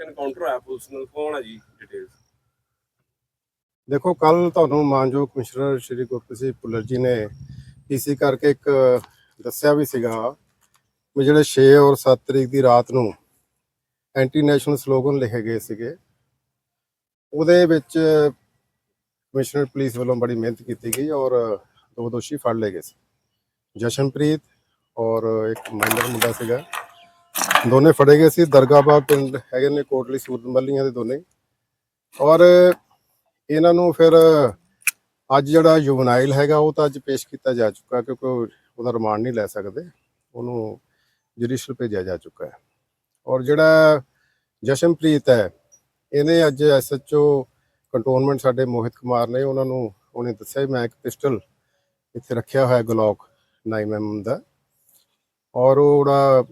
Encounter ਹੋਇਆ, police ਨਾਲ ਕੌਣ ਆ ਜੀ ਡਿਟੇਲਸ ਦੇਖੋ ਕੱਲ ਤੁਹਾਨੂੰ ਮਾਨਯੋਗ ਕਮਿਸ਼ਨਰ ਸ਼੍ਰੀ ਗੁਰਪ੍ਰੀਤ ਸਿੰਘ ਭੁੱਲਰ ਜੀ ਨੇ ਪੀਸੀ ਕਰਕੇ ਇੱਕ ਦੱਸਿਆ ਵੀ ਸੀਗਾ ਵੀ ਜਿਹੜੇ 6 ਔਰ 7 ਤਰੀਕ ਦੀ ਰਾਤ ਨੂੰ ਐਂਟੀ ਨੈਸ਼ਨਲ ਸਲੋਗਨ ਲਿਖੇ ਗਏ ਸੀਗੇ। ਉਹਦੇ ਵਿੱਚ ਕਮਿਸ਼ਨਰ ਪੁਲਿਸ ਵੱਲੋਂ ਬੜੀ ਮਿਹਨਤ ਕੀਤੀ ਗਈ ਔਰ ਦੋ ਦੋਸ਼ੀ ਫੜ ਲਏ ਗਏ ਸੀ। ਜਸ਼ਨਪ੍ਰੀਤ ਔਰ ਇੱਕ ਮਾਈਨਰ ਮੁੰਡਾ ਸੀਗਾ। ਦੋਨੇ ਫੜੇ ਗਏ ਸੀ ਦਰਗਾਬਾਦ ਪਿੰਡ ਹੈਗੇ ਨੇ, ਕੋਟਲੀ, ਸੂਰਤ ਮੱਲੀਆਂ ਦੇ ਦੋਨੇ। ਔਰ ਇਹਨਾਂ ਨੂੰ ਫਿਰ ਅੱਜ ਜਿਹੜਾ ਯੁਵਨਾਈਲ ਹੈਗਾ, ਉਹ ਤਾਂ ਅੱਜ ਪੇਸ਼ ਕੀਤਾ ਜਾ ਚੁੱਕਾ ਕਿਉਂਕਿ ਉਹਦਾ ਰਿਮਾਂਡ ਨਹੀਂ ਲੈ ਸਕਦੇ। ਉਹਨੂੰ ਜੁਡੀਸ਼ਲ ਭੇਜਿਆ ਜਾ ਚੁੱਕਾ ਹੈ। ਔਰ ਜਿਹੜਾ ਜਸ਼ਨਪ੍ਰੀਤ ਹੈ, ਇਹਨੇ ਅੱਜ ਐਸਐਚਓ ਕੰਟੋਨਮੈਂਟ ਸਾਡੇ ਮੋਹਿਤ ਕੁਮਾਰ ਨੇ, ਉਹਨਾਂ ਨੂੰ ਉਹਨੇ ਦੱਸਿਆ ਮੈਂ ਇੱਕ ਪਿਸਟਲ ਇੱਥੇ ਰੱਖਿਆ ਹੋਇਆ ਗਲੋਕ 9mm ਦਾ। ਔਰ ਉਹਦਾ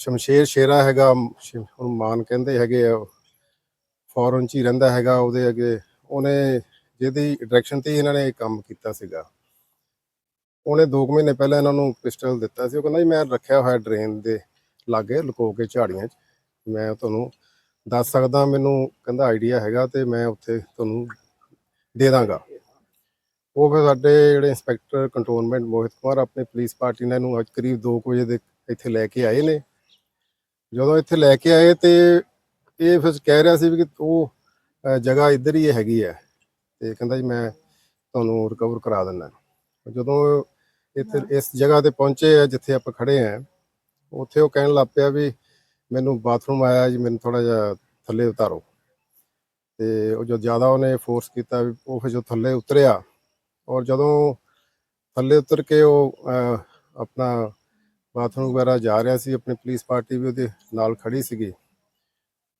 ਸ਼ਮਸ਼ੇਰ ਸ਼ੇਰਾ ਹੈਗਾ ਸ਼- ਉਹਨੂੰ ਮਾਨ ਕਹਿੰਦੇ ਹੈਗੇ ਆ ਫੋਰਨ ਚ ਹੀ ਰਹਿੰਦਾ ਹੈਗਾ ਉਹਦੇ ਅੱਗੇ। ਉਹਨੇ ਜਿਹਦੀ ਡਾਇਰੈਕਸ਼ਨ ਤੇ ਹੀ ਇਹਨਾਂ ਨੇ ਕੰਮ ਕੀਤਾ ਸੀਗਾ। ਉਹਨੇ 2 ਮਹੀਨੇ ਪਹਿਲਾਂ ਇਹਨਾਂ ਨੂੰ ਪਿਸਟਲ ਦਿੱਤਾ ਸੀ। ਉਹ ਕਹਿੰਦਾ ਜੀ, ਮੈਂ ਰੱਖਿਆ ਹੋਇਆ ਡਰੇਨ ਦੇ ਲਾਗੇ, ਲੁਕੋ ਕੇ ਝਾੜੀਆਂ 'ਚ। ਮੈਂ ਤੁਹਾਨੂੰ ਦੱਸ ਸਕਦਾ, ਮੈਨੂੰ ਕਹਿੰਦਾ ਆਈਡੀਆ ਹੈਗਾ ਤੇ ਮੈਂ ਉੱਥੇ ਤੁਹਾਨੂੰ ਦੇ ਦਾਂਗਾ। ਉਹ ਫਿਰ ਸਾਡੇ ਜਿਹੜੇ ਇੰਸਪੈਕਟਰ ਕੰਟੋਨਮੈਂਟ ਮੋਹਿਤ ਕੁਮਾਰ, ਆਪਣੇ ਪੁਲਿਸ ਪਾਰਟੀ ਨੇ ਇਹਨੂੰ ਅੱਜ ਕਰੀਬ 2 ਵਜੇ ਦੇ ਇੱਥੇ ਲੈ ਕੇ ਆਏ ਨੇ। ਜਦੋਂ ਇੱਥੇ ਲੈ ਕੇ ਆਏ ਤੇ ਇਹ ਫਿਰ ਕਹਿ ਰਿਹਾ ਸੀ ਵੀ ਕਿ ਉਹ ਅਹ ਜਗ੍ਹਾ ਇੱਧਰ ਹੀ ਹੈਗੀ ਹੈ ਤੇ ਕਹਿੰਦਾ ਜੀ ਮੈਂ ਤੁਹਾਨੂੰ ਰਿਕਵਰ ਕਰਾ ਦਿੰਦਾ। ਜਦੋਂ ਇੱਥੇ ਇਸ ਜਗ੍ਹਾ ਤੇ ਪਹੁੰਚੇ ਆ ਜਿੱਥੇ ਆਪਾਂ ਖੜੇ ਆ ਉੱਥੇ ਉਹ ਕਹਿਣ ਲੱਗ ਪਿਆ ਵੀ ਮੈਨੂੰ ਬਾਥਰੂਮ ਆਇਆ ਜੀ ਮੈਨੂੰ ਥੋੜਾ ਜਿਹਾ ਥੱਲੇ ਉਤਾਰੋ। ਤੇ ਉਹ ਜੋ ਜ਼ਿਆਦਾ ਉਹਨੇ ਫੋਰਸ ਕੀਤਾ ਵੀ ਉਹ ਫਿਰ ਜੋ ਥੱਲੇ ਉਤਰਿਆ ਔਰ ਜਦੋਂ ਥੱਲੇ ਉਤਰ ਕੇ ਉਹ ਅਹ, ਆਪਣਾ ਬਾਥਰੂਮ ਵਗੈਰਾ ਜਾ ਰਿਹਾ ਸੀ, ਆਪਣੀ ਪੁਲਿਸ ਪਾਰਟੀ ਵੀ ਉਹਦੇ ਨਾਲ ਖੜੀ ਸੀਗੀ।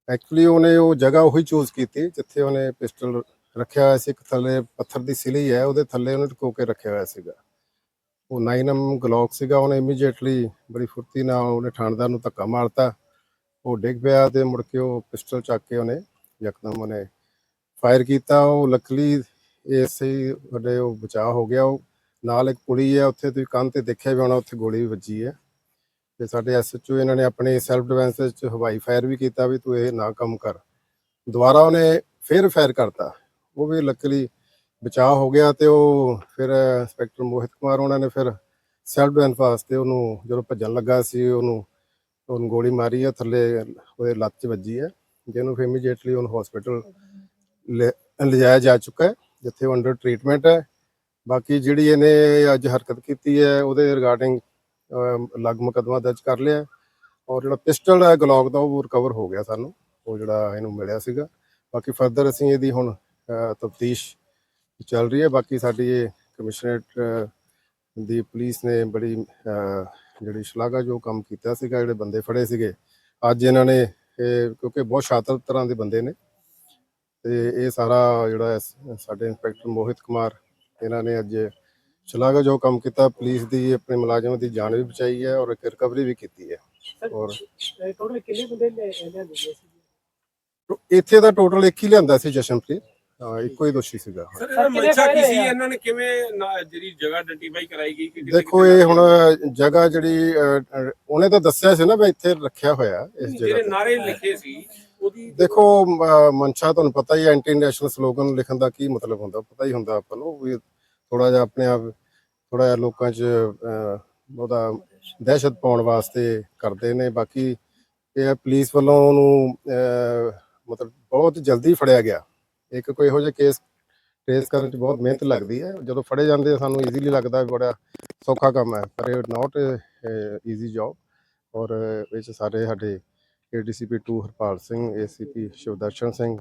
ਐਕਚੁਅਲੀ ਉਹਨੇ ਉਹ ਜਗ੍ਹਾ ਉਹੀ ਚੂਜ਼ ਕੀਤੀ, ਜਿੱਥੇ ਉਹਨੇ ਪਿਸਟਲ ਰੱਖਿਆ ਹੋਇਆ ਸੀ, ਇੱਕ ਥੱਲੇ ਪੱਥਰ ਦੀ ਸਿਲੀ ਹੈ, ਉਹਦੇ ਥੱਲੇ ਉਹਨੇ ਟਕੋ ਕੇ ਰੱਖਿਆ ਹੋਇਆ ਸੀਗਾ। ਉਹ 9mm ਗਲੋਕ ਸੀਗਾ, ਉਹਨੇ ਇਮੀਡੀਏਟਲੀ ਬੜੀ ਫੁਰਤੀ ਨਾਲ ਉਹਨੇ ਥਾਣਦਾਰ ਨੂੰ ਧੱਕਾ ਮਾਰਤਾ। ਉਹ ਡਿੱਗ ਪਿਆ ਤੇ ਮੁੜ ਕੇ ਉਹ ਪਿਸਟਲ ਚੱਕ ਕੇ ਉਹਨੇ ਯਕਦਮ ਉਹਨੇ ਫਾਇਰ ਕੀਤਾ। ਉਹ ਲੱਕਲੀ ਇਸੇ ਵੱਡੇ ਉਹ ਬਚਾਅ ਹੋ ਗਿਆ। ਉਹ ਨਾਲ ਇੱਕ ਕੁੜੀ ਹੈ ਉੱਥੇ ਤੁਸੀਂ ਕੰਨ ਤੇ ਦੇਖਿਆ ਵੀ ਹੋਣਾ, ਉੱਥੇ ਗੋਲੀ ਵੀ ਵੱਜੀ ਹੈ ਤੇ ਸਾਡੇ ਐਸਐਚਓ ਇਹਨਾਂ ਨੇ ਆਪਣੇ ਸੈਲਫ ਡਿਫੈਂਸ ਵਿੱਚ ਹਵਾਈ ਫਾਇਰ ਵੀ ਕੀਤਾ ਵੀ ਤੂੰ ਇਹ ਨਾ ਕੰਮ ਕਰ। ਦੁਬਾਰਾ ਉਹਨੇ ਫਿਰ ਫਾਇਰ ਕਰਤਾ। ਉਹ ਵੀ ਲੱਕਲੀ ਬਚਾਅ ਹੋ ਗਿਆ ਤੇ ਉਹ ਫਿਰ ਇੰਸਪੈਕਟਰ ਮੋਹਿਤ ਕੁਮਾਰ ਉਹਨਾਂ ਨੇ ਫਿਰ ਸੈਲਫ ਡਿਫੈਂਸ ਵਾਸਤੇ ਉਹਨੂੰ ਜਦੋਂ ਭੱਜਣ ਲੱਗਾ ਸੀ, ਉਹਨੂੰ ਉਹਨੂੰ ਗੋਲੀ ਮਾਰੀ ਹੈ ਥੱਲੇ ਉਹਦੇ ਲੱਤ 'ਚ ਵੱਜੀ ਹੈ ਜਿਹਨੂੰ ਫਿਰ ਇਮੀਡੀਏਟਲੀ ਉਹਨੂੰ ਹਸਪੀਟਲ ਲਿਜਾਇਆ ਜਾ ਚੁੱਕਾ ਹੈ, ਜਿੱਥੇ ਉਹ ਅੰਡਰ ਟ੍ਰੀਟਮੈਂਟ ਹੈ। ਬਾਕੀ ਜਿਹੜੀ ਇਹਨੇ ਅੱਜ ਹਰਕਤ ਕੀਤੀ ਹੈ, ਉਹਦੇ ਰਿਗਾਰਡਿੰਗ ਅਲੱਗ ਮੁਕੱਦਮਾ ਦਰਜ ਕਰ ਲਿਆ ਔਰ ਜਿਹੜਾ ਪਿਸਟਲ ਹੈ ਗਲੌਕ ਦਾ, ਉਹ ਰਿਕਵਰ ਹੋ ਗਿਆ ਸਾਨੂੰ। ਉਹ ਜਿਹੜਾ ਇਹਨੂੰ ਮਿਲਿਆ ਸੀਗਾ। ਬਾਕੀ ਫਰਦਰ ਅਸੀਂ ਇਹਦੀ ਹੁਣ ਤਫਤੀਸ਼ ਚੱਲ ਰਹੀ ਹੈ। ਬਾਕੀ ਸਾਡੀ ਇਹ ਕਮਿਸ਼ਨਰੇਟ ਦੀ ਪੁਲਿਸ ਨੇ ਬੜੀ ਜਿਹੜੀ ਸ਼ਲਾਘਾਯੋਗ ਕੰਮ ਕੀਤਾ ਸੀਗਾ। ਜਿਹੜੇ ਬੰਦੇ ਫੜੇ ਸੀਗੇ, ਅੱਜ ਇਹਨਾਂ ਨੇ ਇਹ, ਕਿਉਂਕਿ ਬਹੁਤ ਸ਼ਾਤਰ ਤਰ੍ਹਾਂ ਦੇ ਬੰਦੇ ਨੇ। ਤੇ ਇਹ ਸਾਰਾ ਜਿਹੜਾ ਸਾਡੇ ਇੰਸਪੈਕਟਰ ਮੋਹਿਤ ਕੁਮਾਰ ਇਹਨਾਂ ਨੇ ਅੱਜ ਸ਼ਲਾਘਾ ਜੋ ਕੰਮ ਕੀਤਾ ਪੁਲਿਸ ਦੀ ਆਪਣੇ ਮੁਲਾਜ਼ਮਾਂ ਦੀ ਜਾਨ ਵੀ ਬਚਾਈ ਹੈ ਔਰ ਇੱਕ ਰਿਕਵਰੀ ਵੀ ਕੀਤੀ ਹੈ। ਔਰ ਟੋਟਲ ਕਿੰਨੇ ਬੰਦੇ ਲੈ ਲਿਆਂਦੇ ਗਏ ਸੀ? ਇੱਥੇ ਦਾ ਟੋਟਲ ਇੱਕ ਹੀ ਲਿਆਂਦਾ ਸੀ ਜਸ਼ਨਪ੍ਰੀਤ। ਇੱਕੋ ਹੀ ਦੋਸ਼ੀ ਸੀਗਾ ਸਰ ਇਹਦਾ ਕਿੰਨੇ ਮਨਸ਼ਾ ਕੀ ਫਾਇਰ ਸੀ? ਹੋਏ ਆ? ਇਹਨਾਂ ਨੇ ਕਿਵੇਂ ਨਾ- ਜਿਹੜੀ ਜਗ੍ਹਾ ਆਇਡੈਂਟੀਫਾਈ ਕਰਾਈ ਗਈ ਕਿ ਕਿਸੇ ਦੇਖੋ ਇਹ ਹੁਣ ਜਗ੍ਹਾ ਜਿਹੜੀ ਉਹਨੇ ਤਾਂ ਦੱਸਿਆ ਸੀ ਨਾ ਵੀ ਇੱਥੇ ਰੱਖਿਆ ਹੋਇਆ ਇਸ ਜਗ੍ਹਾ ਤੇ। ਨਾਰੇ ਲਿਖੇ ਸੀ ਉਹਦੀ ਦੇਖੋ ਮ- ਮਨਸ਼ਾ ਤੁਹਾਨੂੰ ਪਤਾ ਹੀ ਹੈ ਐਂਟੀ ਨੈਸ਼ਨਲ ਸਲੋਗਨ ਲਿਖਣ ਦਾ ਕੀ ਮਤਲਬ ਹੁੰਦਾ? ਪਤਾ ਹੀ ਹੁੰਦਾ ਆਪਾਂ ਨੂੰ ਵੀ ਥੋੜਾ ਜਿਹਾ ਆਪਣੇ ਆਪ ਥੋੜਾ ਜਿਹਾ ਲੋਕਾਂ 'ਚ ਅਹ, ਉਹਦਾ ਦਹਿਸ਼ਤ ਪਾਉਣ ਵਾਸਤੇ ਕਰਦੇ ਨੇ। ਬਾਕੀ ਇਹ ਪੁਲਿਸ ਵੱਲੋਂ ਉਹਨੂੰ ਅਹ, ਮਤਲਬ ਬਹੁਤ ਜਲਦੀ ਫੜਿਆ ਗਿਆ। ਇੱਕ ਕੋਈ ਇਹੋ ਜਿਹਾ ਕੇਸ ਟ੍ਰੇਸ ਕਰਨ 'ਚ ਬਹੁਤ ਮਿਹਨਤ ਲੱਗਦੀ ਹੈ। ਜਦੋਂ ਫੜੇ ਜਾਂਦੇ ਆ, ਸਾਨੂੰ ਈਜ਼ੀਲੀ ਲੱਗਦਾ ਵੀ ਬੜਾ ਸੌਖਾ ਕੰਮ ਹੈ ਪਰ ਇਹ ਨਾਟ ਈਜ਼ੀ ਜੌਬ ਔਰ ਇਹ 'ਚ ਸਾਰੇ ਸਾਡੇ ਏਡੀਸੀਪੀ 2 ਹਰਪਾਲ ਸਿੰਘ ਏਸੀਪੀ ਸ਼ਿਵਦਰਸ਼ਨ ਸਿੰਘ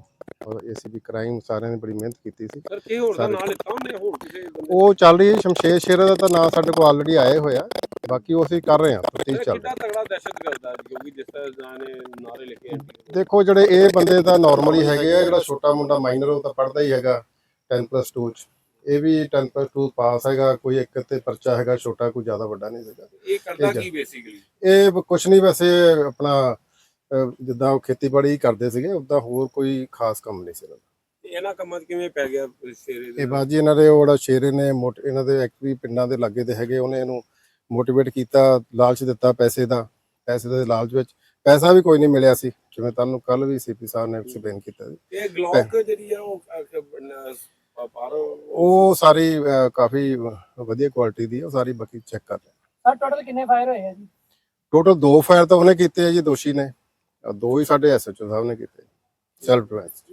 ਔਰ ਏਸੀਪੀ ਕ੍ਰਾਈਮ ਸਾਰਿਆਂ ਨੇ ਬੜੀ ਮਿਹਨਤ ਕੀਤੀ ਸੀ। ਸਰ ਕੀ ਹੋਰ ਦਾ ਨਾਂ ਲਿਖਾ ਉਹਨੇ ਹੋਰ ਕਿਸੇ ਉਹ ਚੱਲ ਰਹੀ ਹੈ ਸ਼ਮਸ਼ੇਰ ਸ਼ੇਰਾ ਦਾ ਤਾਂ ਨਾਂ ਸਾਡੇ ਕੋਲ ਆਲਰੇਡੀ ਆਏ ਹੋਇਆ। ਬਾਕੀ ਉਹ ਅਸੀਂ ਕਰ ਰਹੇ ਹਾਂ ਤਫਤੀਸ਼ ਸਰ, ਚੱਲ ਕਿੱਡਾ ਤਗੜਾ ਦਹਿਸ਼ਤ ਕਰਦਾ ਕਿਉਂਕਿ ਜਿਸ ਤਰ੍ਹਾਂ ਨੇ ਨਾਰੇ ਲਿਖੇ ਆ। ਦੇਖੋ ਜਿਹੜੇ ਇਹ ਬੰਦੇ ਤਾਂ ਨਾਰਮਲੀ ਹੈਗੇ ਆ ਜਿਹੜਾ ਛੋਟਾ ਮੁੰਡਾ ਮਾਈਨਰ ਉਹ ਤਾਂ ਪੜਦਾ ਹੀ ਹੈਗਾ 10+2 ਚ। ਇਹ ਵੀ 10+2 ਪਾਸ ਹੈਗਾ ਕੋਈ ਇੱਕ ਤੇ ਪਰਚਾ ਹੈਗਾ ਛੋਟਾ ਕੋਈ ਜ਼ਿਆਦਾ ਵੱਡਾ ਨਹੀਂ ਹੈਗਾ। ਇਹ ਕਰਦਾ। ਕੀ ਬੇਸਿਕਲੀ ਇਹ ਕੁਛ ਨਹੀਂ ਵੈਸੇ ਆਪਣਾ ਜਿੱਦਾਂ ਉਹ ਖੇਤੀਬਾੜੀ ਕਰਦੇ ਸੀਗੇ ਉਦਾਂ ਹੋਰ ਕੋਈ ਖਾਸ ਕੰਮ ਨਹੀਂ ਸੀ ਇਹਨਾਂ ਦਾ। ਇਹਨਾਂ ਕੰਮਾਂ 'ਚ ਕਿਵੇਂ ਪੈ ਗਿਆ ਸ਼ੇਰੇ ਦੇ? ਇਹ ਬਾਜੀ ਇਹਨਾਂ ਦੇ ਉਹ ਜਿਹੜਾ ਸ਼ੇਰੇ ਨੇ ਮੋਟ ਇਹਨਾਂ ਦੇ ਐਕਚੁਅਲੀ ਪਿੰਡਾਂ ਦੇ ਲਾਗੇ ਦੇ ਹੈਗੇ ਉਹਨੇ ਇਹਨੂੰ ਮੋਟੀਵੇਟ ਕੀਤਾ ਲਾਲਚ ਦਿੱਤਾ ਪੈਸੇ ਦਾ ਪੈਸੇ ਦੇ ਲਾਲਚ ਵਿੱਚ। ਪੈਸਾ ਵੀ ਕੋਈ ਨਹੀਂ ਮਿਲਿਆ ਸੀ ਜਿਵੇਂ ਤੁਹਾਨੂੰ ਕੱਲ ਵੀ ਸੀਪੀ ਸਾਹਿਬ ਨੇ ਐਕਸਪਲੇਨ ਕੀਤਾ ਸੀ। ਇਹ ਗਲੌਕ ਜਿਹੜੀ ਆ ਉਹ ਅ, ਕ- ਨ- ਪ- ਪਰ ਉਹ ਸਾਰੀ ਅਹ, ਕਾਫੀ ਵਧੀਆ ਕੁਆਲਿਟੀ ਦੀ ਹੈ ਉਹ ਸਾਰੀ ਬਾਕੀ ਚੈੱਕ ਕਰ ਰਹੇ ਸਰ ਟੋਟਲ ਕਿੰਨੇ ਫਾਇਰ ਹੋਏ ਆ ਜੀ? ਟੋਟਲ ਦੋ ਫਾਇਰ ਤਾਂ ਉਹਨੇ ਕੀਤੇ ਆ ਜੀ ਦੋਸ਼ੀ ਨੇ। ਦੋ ਹੀ ਸਾਡੇ ਐਸਐਚਓ ਸਾਹਿਬ ਨੇ ਕੀਤੇ ਸੈਲਫ ਡਿਫੈਂਸ